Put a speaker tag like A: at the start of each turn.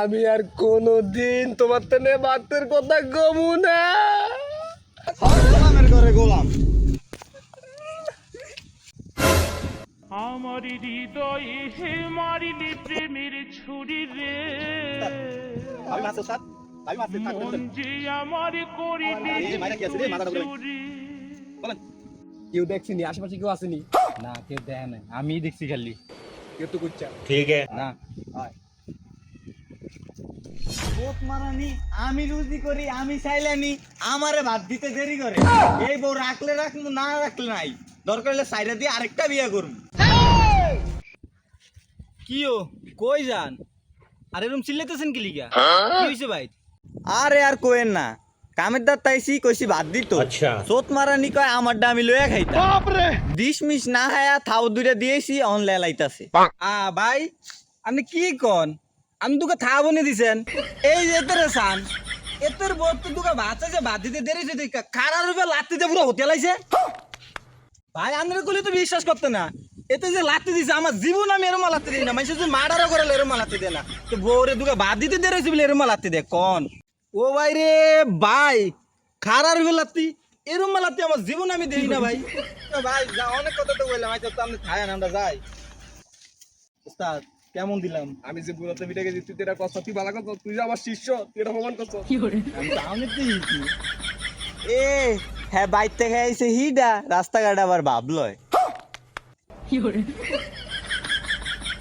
A: আমি আর কোনোদিন তোমার তেনে বাতের কথা গমু না।
B: গোলামের ঘরে গোলাম।
C: আমার হৃদয়ে হে মারিলি প্রেমের ছুরি রে।
B: আমি মাছ সাত আমি মাছ থাক
C: মন যে আমার করিলি। চুরি
B: বলেন।
A: কেউ দেখছিনি আশেপাশে কেউ আসেনি?
D: না কেউ দেখে নাই। আমি দেখছি খালি।
A: কেউ তো কুচ্চা
D: না
B: পোত মারানি আমি রুজি করি আমি চাইলানি আমারে ভাত দিতে দেরি করে এই বউ রাখলে রাখব না রাখলে নাই। দরকার হলে সাইডে দিয়ে আরেকটা বিয়ে করব
D: কি ও কই যান? আর এরকম চিল্লাইতেছেন কি লিগা? কি হইছে ভাই?
B: আরে আর কোয়েন না। কামের দাঁত তাইছি কইছি ভাত দিত। আচ্ছা। সোত মারানি কয় আমারটা আমি লইয়া খাইতাম দিশ মিশ না হায়া থাও দুইটা দিয়েছি অন লেলাইতাছে
D: আ ভাই আপনি কি কন? আমি তোকে থা বনে দিছেন। এই যে এতের সান এতের বউ তো তোকে ভাত আছে ভাত দিতে দেরি তুই কারার রূপে লাত্তিতে পুরো হোটেল আইছে? ভাই আপনার কইলে তো বিশ্বাস করতে না। এতে যে লাত্তি দিছে আমার জীবন আমি এরম লাত্তি দিই না। মানুষ যদি মার্ডারও করে এরম লাত্তি দেয় না। তো বউরে দুকে বাদ দিতে দেরি বলে এরম লাত্তি দে কন? ও ভাই রে ভাই খারার লাত্তি এরম লাত্তি আমার জীবন আমি দেই না ভাই। ভাই যা অনেক কথা তো বললাম আচ্ছা তো আপনি খায় আমরা যাই। উস্তাদ কেমন দিলাম?
A: আমি যে বুড়াতে মিটে গেছি তুই এটা কথা তুই ভালো কথা তুই যে আমার শিষ্য তুই এটা প্রমাণ করছ।
D: আমি তো আমি।
B: এ হ্যাঁ বাইর থেকে আইছে হিডা রাস্তাঘাট আবার ভাবলয়